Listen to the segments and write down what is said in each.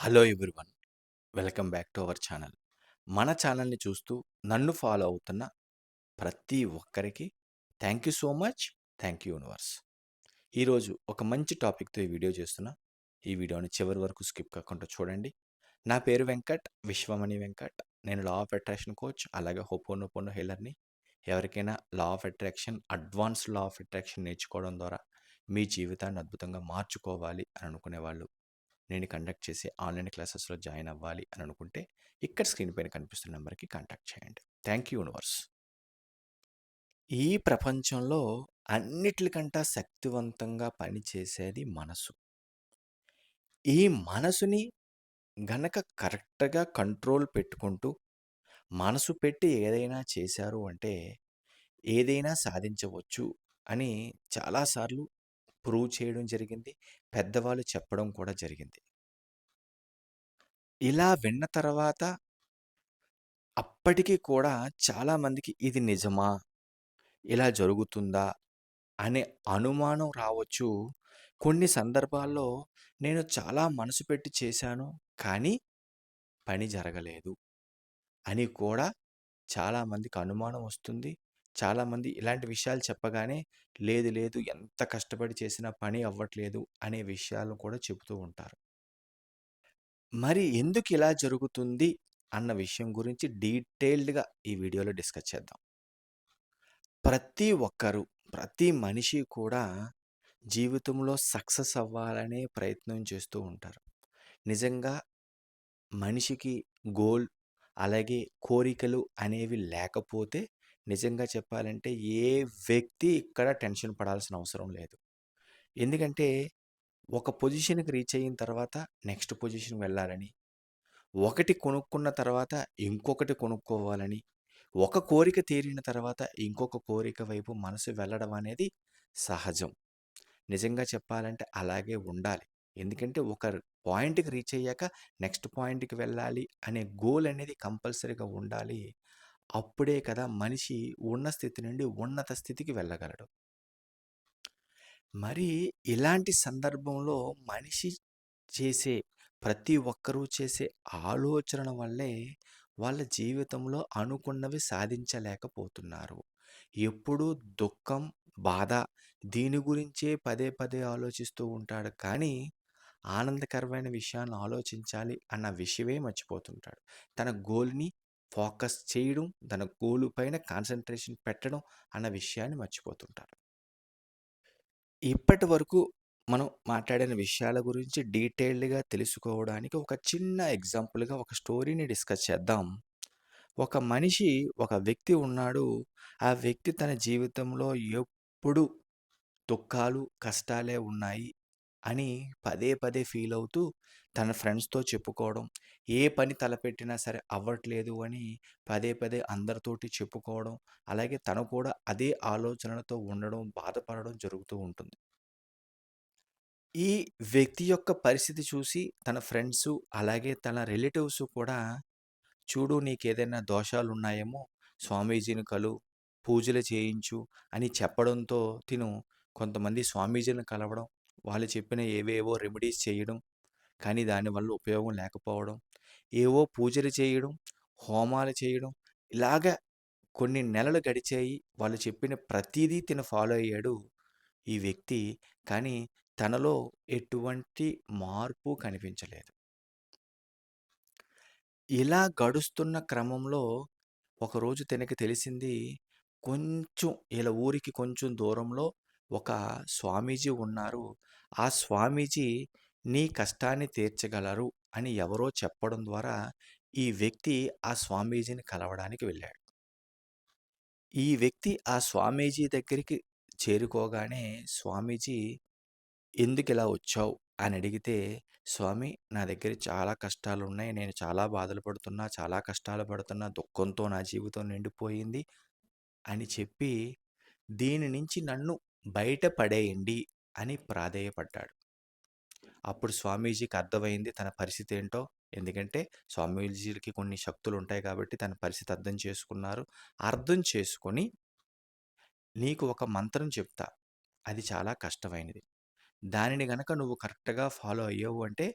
Hello everyone. Welcome back to our channel. మన ఛానల్ని చూస్తూ నన్ను ఫాలో అవుతున్న ప్రతి ఒక్కరికి thank you so much. Thank you universe. ఈరోజు ఒక మంచి టాపిక్తో ఈ వీడియో చేస్తున్నా. ఈ వీడియోని చివరి వరకు స్కిప్ కాకుండా చూడండి. నా పేరు వెంకట్ విశ్వమణి వెంకట్. నేను లా ఆఫ్ అట్రాక్షన్ కోచ్ అలాగే హోపోనోపోనో హీలర్ని. ఎవరికైనా law of attraction advance law of attraction నేర్చుకోవడం ద్వారా మీ జీవితాన్ని అద్భుతంగా మార్చుకోవాలి అని అనుకునే వాళ్ళు నేను కండక్ట్ చేసే ఆన్లైన్ క్లాసెస్లో జాయిన్ అవ్వాలి అని అనుకుంటే ఇక్కడ స్క్రీన్ పైన కనిపిస్తున్న నెంబర్కి కాంటాక్ట్ చేయండి. Thank you universe. ఈ ప్రపంచంలో అన్నిటికంటా శక్తివంతంగా పనిచేసేది మనసు. ఈ మనసుని గనక కరెక్ట్గా కంట్రోల్ పెట్టుకుంటూ మనసు పెట్టి ఏదైనా చేశారు అంటే ఏదైనా సాధించవచ్చు అని చాలాసార్లు ప్రూవ్ చేయడం జరిగింది. పెద్దవాళ్ళు చెప్పడం కూడా జరిగింది. ఇలా విన్న తర్వాత అప్పటికి కూడా చాలామందికి ఇది నిజమా? ఇలా జరుగుతుందా? అనే అనుమానం రావచ్చు. కొన్ని సందర్భాల్లో నేను చాలా మనసు పెట్టి చేశాను కానీ పని జరగలేదు అని కూడా చాలామందికి అనుమానం వస్తుంది. చాలామంది ఇలాంటి విషయాలు చెప్పగానే లేదు లేదు ఎంత కష్టపడి చేసినా పని అవ్వట్లేదు అనే విషయాలు కూడా చెబుతూ ఉంటారు. మరి ఎందుకు ఇలా జరుగుతుంది అన్న విషయం గురించి డీటెయిల్డ్గా ఈ వీడియోలో డిస్కస్ చేద్దాం. ప్రతి ఒక్కరు ప్రతి మనిషి కూడా జీవితంలో సక్సెస్ అవ్వాలనే ప్రయత్నం చేస్తూ ఉంటారు. నిజంగా మనిషికి గోల్ అలాగే కోరికలు అనేవి లేకపోతే నిజంగా చెప్పాలంటే ఏ వ్యక్తి ఇక్కడ టెన్షన్ పడాల్సిన అవసరం లేదు. ఎందుకంటే ఒక పొజిషన్కి రీచ్ అయిన తర్వాత నెక్స్ట్ పొజిషన్ వెళ్ళాలని ఒకటి కొనుక్కున్న తర్వాత ఇంకొకటి కొనుక్కోవాలని ఒక కోరిక తీరిన తర్వాత ఇంకొక కోరిక వైపు మనసు వెళ్ళడం అనేది సహజం. నిజంగా చెప్పాలంటే అలాగే ఉండాలి. ఎందుకంటే ఒక పాయింట్కి రీచ్ అయ్యాక నెక్స్ట్ పాయింట్కి వెళ్ళాలి అనే గోల్ అనేది కంపల్సరీగా ఉండాలి. అప్పుడే కదా మనిషి ఉన్న స్థితి నుండి ఉన్నత స్థితికి వెళ్ళగలడు. మరి ఇలాంటి సందర్భంలో మనిషి చేసే ప్రతి ఒక్కరూ చేసే ఆలోచన వల్లే వాళ్ళ జీవితంలో అనుకున్నవి సాధించలేకపోతున్నారు. ఎప్పుడూ దుఃఖం బాధ దీని గురించే పదే పదే ఆలోచిస్తూ ఉంటాడు. కానీ ఆనందకరమైన విషయాన్ని ఆలోచించాలి అన్న విషయమే మర్చిపోతుంటాడు. తన గోల్ని ఫోకస్ చేయడం తన గోలు పైన కాన్సన్ట్రేషన్ పెట్టడం అన్న విషయాన్ని మర్చిపోతుంటారు. ఇప్పటి వరకు మనం మాట్లాడిన విషయాల గురించి డీటెయిల్డ్గా తెలుసుకోవడానికి ఒక చిన్న ఎగ్జాంపుల్గా ఒక స్టోరీని డిస్కస్ చేద్దాం. ఒక మనిషి ఒక వ్యక్తి ఉన్నాడు. ఆ వ్యక్తి తన జీవితంలో ఎప్పుడు దుఃఖాలు కష్టాలే ఉన్నాయి. అని పదే పదే ఫీల్ అవుతూ తన ఫ్రెండ్స్తో చెప్పుకోవడం. ఏ పని తలపెట్టినా సరే అవ్వట్లేదు అని పదే పదే అందరితోటి చెప్పుకోవడం. అలాగే తను కూడా అదే ఆలోచనలతో ఉండడం బాధపడడం జరుగుతూ ఉంటుంది. ఈ వ్యక్తి యొక్క పరిస్థితి చూసి తన ఫ్రెండ్స్ అలాగే తన రిలేటివ్స్ కూడా చూడు నీకేదైనా దోషాలు ఉన్నాయేమో స్వామీజీని కలు పూజలు చేయించు అని చెప్పడంతో తిను కొంతమంది స్వామీజీని కలవడం వాళ్ళు చెప్పిన ఏవేవో రెమెడీస్ చేయడం కానీ దానివల్ల ఉపయోగం లేకపోవడం ఏవో పూజలు చేయడం హోమాలు చేయడం ఇలాగ కొన్ని నెలలు గడిచాయి. వాళ్ళు చెప్పిన ప్రతిదీ తిను ఫాలో అయ్యాడు ఈ వ్యక్తి కానీ తనలో ఎటువంటి మార్పు కనిపించలేదు. ఇలా గడుస్తున్న క్రమంలో ఒకరోజు తనకి తెలిసింది కొంచెం ఇలా ఊరికి కొంచెం దూరంలో ఒక స్వామీజీ ఉన్నారు. ఆ స్వామీజీ నీ కష్టాన్ని తీర్చగలరు అని ఎవరో చెప్పడం ద్వారా ఈ వ్యక్తి ఆ స్వామీజీని కలవడానికి వెళ్ళాడు. ఈ వ్యక్తి ఆ స్వామీజీ దగ్గరికి చేరుకోగానే స్వామీజీ ఎందుకు ఇలా వచ్చావు? అని అడిగితే స్వామి నా దగ్గర చాలా కష్టాలు ఉన్నాయి నేను చాలా బాధలు పడుతున్నా చాలా కష్టాలు పడుతున్నా. దుఃఖంతో నా జీవితం నిండిపోయింది అని చెప్పి దీని నుంచి నన్ను బయట పడేయండి. అని ప్రాధేయపడ్డాడు. అప్పుడు స్వామీజీకి అర్థమైంది తన పరిస్థితి ఏంటో. ఎందుకంటే స్వామీజీలకి కొన్ని శక్తులు ఉంటాయి కాబట్టి తన పరిస్థితి అర్థం చేసుకున్నారు. అర్థం చేసుకొని నీకు ఒక మంత్రం చెప్తా. అది చాలా కష్టమైనది. దానిని గనక నువ్వు కరెక్ట్గా ఫాలో అయ్యావు అంటే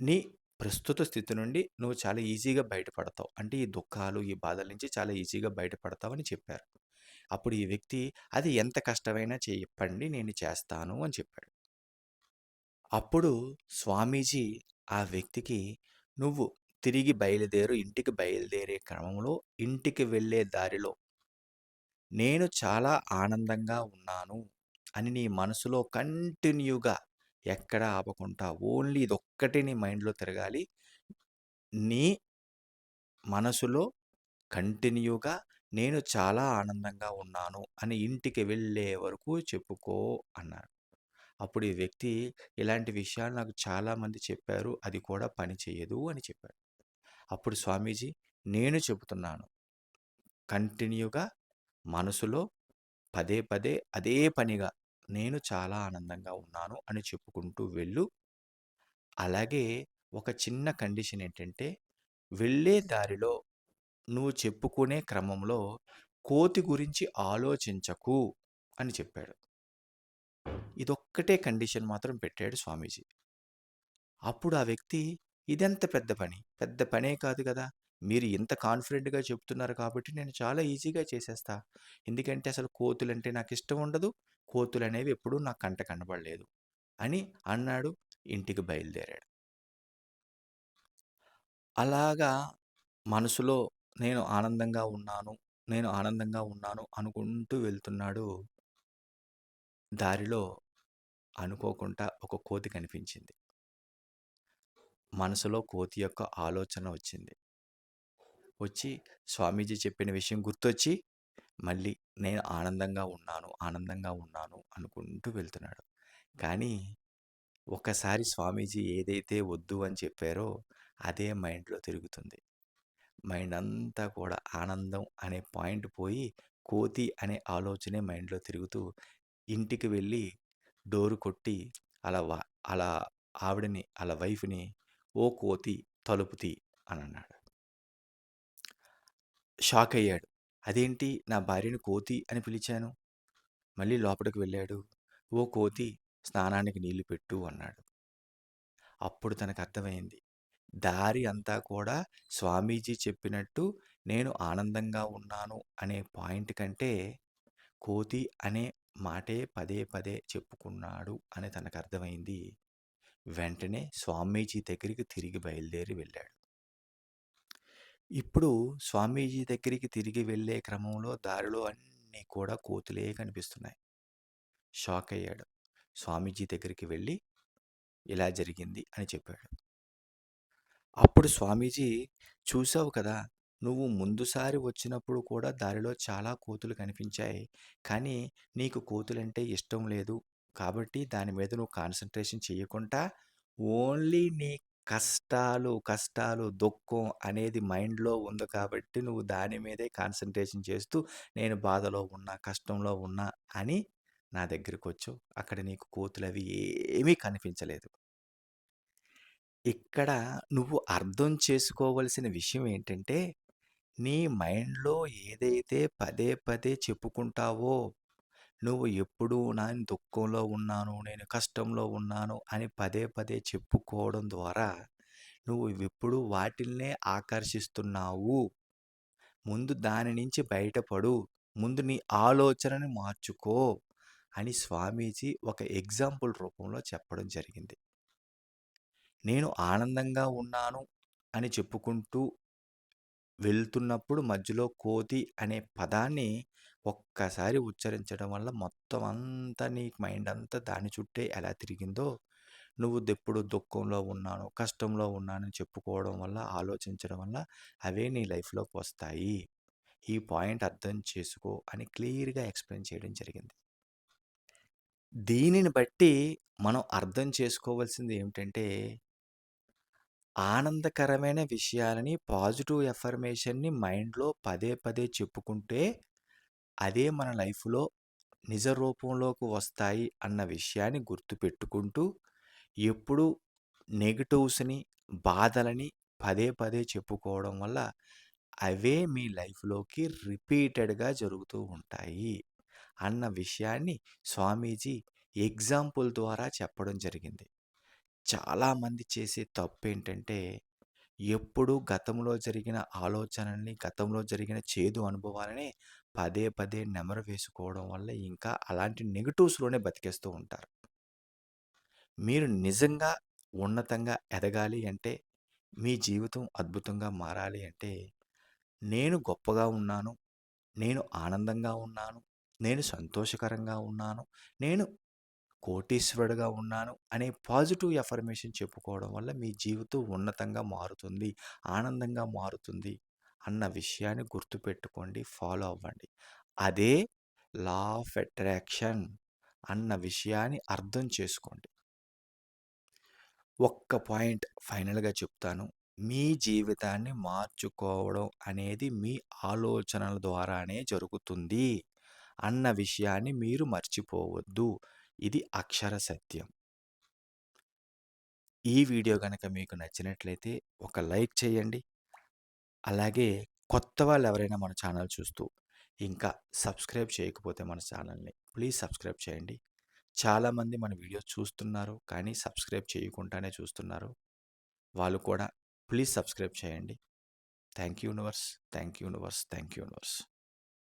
నీ ప్రస్తుత స్థితి నుండి నువ్వు చాలా ఈజీగా బయటపడతావు. అంటే ఈ దుఃఖాలు, ఈ బాధల నుంచి చాలా ఈజీగా బయటపడతావని చెప్పారు. అప్పుడు ఈ వ్యక్తి అది ఎంత కష్టమైనా చెప్పండి నేను చేస్తాను అని చెప్పాడు. అప్పుడు స్వామీజీ ఆ వ్యక్తికి నువ్వు తిరిగి బయలుదేరు ఇంటికి బయలుదేరే క్రమంలో ఇంటికి వెళ్ళే దారిలో నేను చాలా ఆనందంగా ఉన్నాను అని నీ మనసులో కంటిన్యూగా ఎక్కడ ఆపకుండా ఓన్లీ ఇదొక్కటి నీ మైండ్‌లో తిరగాలి. నీ మనసులో కంటిన్యూగా నేను చాలా ఆనందంగా ఉన్నాను అని ఇంటికి వెళ్ళే వరకు చెప్పుకో అన్నారు. అప్పుడు ఈ వ్యక్తి ఇలాంటి విషయాలు నాకు చాలామంది చెప్పారు. అది కూడా పని చేయదు అని చెప్పాడు. అప్పుడు స్వామీజీ నేను చెబుతున్నాను. కంటిన్యూగా మనసులో పదే పదే అదే పనిగా నేను చాలా ఆనందంగా ఉన్నాను అని చెప్పుకుంటూ వెళ్ళు. అలాగే ఒక చిన్న కండిషన్ ఏంటంటే వెళ్ళే దారిలో నువ్వు చెప్పుకునే క్రమంలో కోతి గురించి ఆలోచించకు అని చెప్పాడు. ఇదొక్కటే కండిషన్ మాత్రం పెట్టాడు స్వామీజీ. అప్పుడు ఆ వ్యక్తి ఇదెంత పెద్ద పని? పెద్ద పనే కాదు కదా మీరు ఇంత కాన్ఫిడెంట్‌గా చెప్తున్నారు కాబట్టి నేను చాలా ఈజీగా చేసేస్తా. ఎందుకంటే అసలు కోతులంటే నాకు ఇష్టం ఉండదు. కోతులు అనేవి ఎప్పుడూ నా కంట కనబడలేదు అని అన్నాడు. ఇంటికి బయలుదేరాడు. అలాగా మనసులో నేను ఆనందంగా ఉన్నాను. నేను ఆనందంగా ఉన్నాను అనుకుంటూ వెళ్తున్నాడు. దారిలో అనుకోకుండా ఒక కోతి కనిపించింది. మనసులో కోతి యొక్క ఆలోచన వచ్చింది. వచ్చి స్వామీజీ చెప్పిన విషయం గుర్తొచ్చి మళ్ళీ నేను ఆనందంగా ఉన్నాను, ఆనందంగా ఉన్నాను అనుకుంటూ వెళ్తున్నాడు. కానీ ఒకసారి స్వామీజీ ఏదైతే వద్దు అని చెప్పారో అదే మైండ్‌లో తిరుగుతుంది. మైండ్ అంతా కూడా ఆనందం అనే పాయింట్ పోయి కోతి అనే ఆలోచనే మైండ్‌లో తిరుగుతూ ఇంటికి వెళ్ళి డోరు కొట్టి అలా వా అలా ఆవిడని అలా వైఫ్‌ని "ఓ కోతి తలుపుతి అని అన్నాడు షాక్ అయ్యాడు అదేంటి నా భార్యని కోతి అని పిలిచాను. మళ్ళీ లోపలికి వెళ్ళాడు. "ఓ కోతి స్నానానికి నీళ్ళు పెట్టు" అన్నాడు. అప్పుడు తనకు అర్థమైంది దారి అంతా కూడా స్వామీజీ చెప్పినట్టు నేను ఆనందంగా ఉన్నాను అనే పాయింట్ కంటే కోతి అనే మాటే పదే పదే చెప్పుకున్నాడు అని తనకు అర్థమైంది వెంటనే స్వామీజీ దగ్గరికి తిరిగి బయలుదేరి వెళ్ళాడు. ఇప్పుడు స్వామీజీ దగ్గరికి తిరిగి వెళ్ళే క్రమంలో దారిలో అన్నీ కూడా కోతులే కనిపిస్తున్నాయి. షాక్ అయ్యాడు స్వామీజీ దగ్గరికి వెళ్ళి ఇలా జరిగింది అని చెప్పాడు. అప్పుడు స్వామీజీ చూసావు కదా! నువ్వు ముందుసారి వచ్చినప్పుడు కూడా దారిలో చాలా కోతులు కనిపించాయి. కానీ నీకు కోతులంటే ఇష్టం లేదు. కాబట్టి దాని మీద నువ్వు కాన్సంట్రేషన్ చెయ్యకుండా ఓన్లీ నీ కష్టాలు, కష్టాలు, దుఃఖం అనేది మైండ్‌లో ఉంది కాబట్టి నువ్వు దాని మీదే కాన్సంట్రేషన్ చేస్తూ నేను బాధలో ఉన్నా, కష్టంలో ఉన్నా అని నా దగ్గరకొచ్చావు. అక్కడ నీకు కోతులవి ఏమీ కనిపించలేదు. ఇక్కడ నువ్వు అర్థం చేసుకోవలసిన విషయం ఏంటంటే, నీ మైండ్‌లో ఏదైతే పదే పదే చెప్పుకుంటావో, నువ్వు ఎప్పుడూ నేను దుఃఖంలో ఉన్నాను, నేను కష్టంలో ఉన్నాను అని పదే పదే చెప్పుకోవడం ద్వారా నువ్వు ఎప్పుడూ వాటిల్నే ఆకర్షిస్తున్నావు. ముందు దాని నుంచి బయటపడు. ముందు నీ ఆలోచనని మార్చుకో అని స్వామీజీ ఒక ఎగ్జాంపుల్ రూపంలో చెప్పడం జరిగింది. నేను ఆనందంగా ఉన్నాను అని చెప్పుకుంటూ వెళ్తున్నప్పుడు మధ్యలో కోతి అనే పదాన్ని ఒక్కసారి ఉచ్చరించడం వల్ల మొత్తం అంతా నీ మైండ్ అంతా దాని చుట్టే ఎలా తిరిగిందో, నువ్వు ఎప్పుడు దుఃఖంలో ఉన్నాను, కష్టంలో ఉన్నానని చెప్పుకోవడం వల్ల, ఆలోచించడం వల్ల అవే నీ లైఫ్‌లోకి వస్తాయి. ఈ పాయింట్ అర్థం చేసుకో అని క్లియర్‌గా ఎక్స్‌ప్లెయిన్ చేయడం జరిగింది. దీనిని బట్టి మనం అర్థం చేసుకోవాల్సింది ఏమిటంటే ఆనందకరమైన విషయాలని పాజిటివ్ ఎఫర్మేషన్‌ని మైండ్‌లో పదే పదే చెప్పుకుంటే, అదే మన లైఫ్‌లో నిజ రూపంలోకి వస్తాయి అన్న విషయాన్ని గుర్తుపెట్టుకుంటూ, ఎప్పుడూ నెగెటివ్స్‌ని, బాధలని పదే పదే చెప్పుకోవడం వల్ల అవే మీ లైఫ్‌లోకి రిపీటెడ్‌గా జరుగుతూ ఉంటాయి. అన్న విషయాన్ని స్వామీజీ ఎగ్జాంపుల్ ద్వారా చెప్పడం జరిగింది. చాలామంది చేసే తప్పు ఏంటంటే ఎప్పుడూ గతంలో జరిగిన ఆలోచనల్ని, గతంలో జరిగిన చేదు అనుభవాలని పదే పదే నెమరు వేసుకోవడం వల్ల ఇంకా అలాంటి నెగెటివ్స్‌లోనే బతికేస్తూ ఉంటారు. మీరు నిజంగా ఉన్నతంగా ఎదగాలి అంటే, మీ జీవితం అద్భుతంగా మారాలి అంటే, నేను గొప్పగా ఉన్నాను, నేను ఆనందంగా ఉన్నాను, నేను సంతోషకరంగా ఉన్నాను, నేను కోటీశ్వరుడుగా ఉన్నాను అనే పాజిటివ్ ఎఫర్మేషన్ చెప్పుకోవడం వల్ల మీ జీవితం ఉన్నతంగా మారుతుంది, ఆనందంగా మారుతుంది అన్న విషయాన్ని గుర్తుపెట్టుకోండి. ఫాలో అవ్వండి. అదే లా ఆఫ్ అట్రాక్షన్ అన్న విషయాన్ని అర్థం చేసుకోండి. ఒక్క పాయింట్ ఫైనల్‌గా చెప్తాను. మీ జీవితాన్ని మార్చుకోవడం అనేది మీ ఆలోచనల ద్వారానే జరుగుతుంది అన్న విషయాన్ని మీరు మర్చిపోవద్దు. ఇది అక్షర సత్యం. ఈ వీడియో గనక మీకు నచ్చినట్లయితే ఒక లైక్ చేయండి. అలాగే కొత్త వాళ్ళెవరైనా మన ఛానల్ చూస్తూ ఇంకా సబ్స్క్రైబ్ చేయకపోతే మన ఛానల్‌ని ప్లీజ్ సబ్స్క్రైబ్ చేయండి. చాలామంది మన వీడియోస్ చూస్తున్నారు. కానీ సబ్స్క్రైబ్ చేయకుండానే చూస్తున్నారు. వాళ్ళు కూడా ప్లీజ్ సబ్స్క్రైబ్ చేయండి. Thank you universe. Thank you universe. Thank you universe.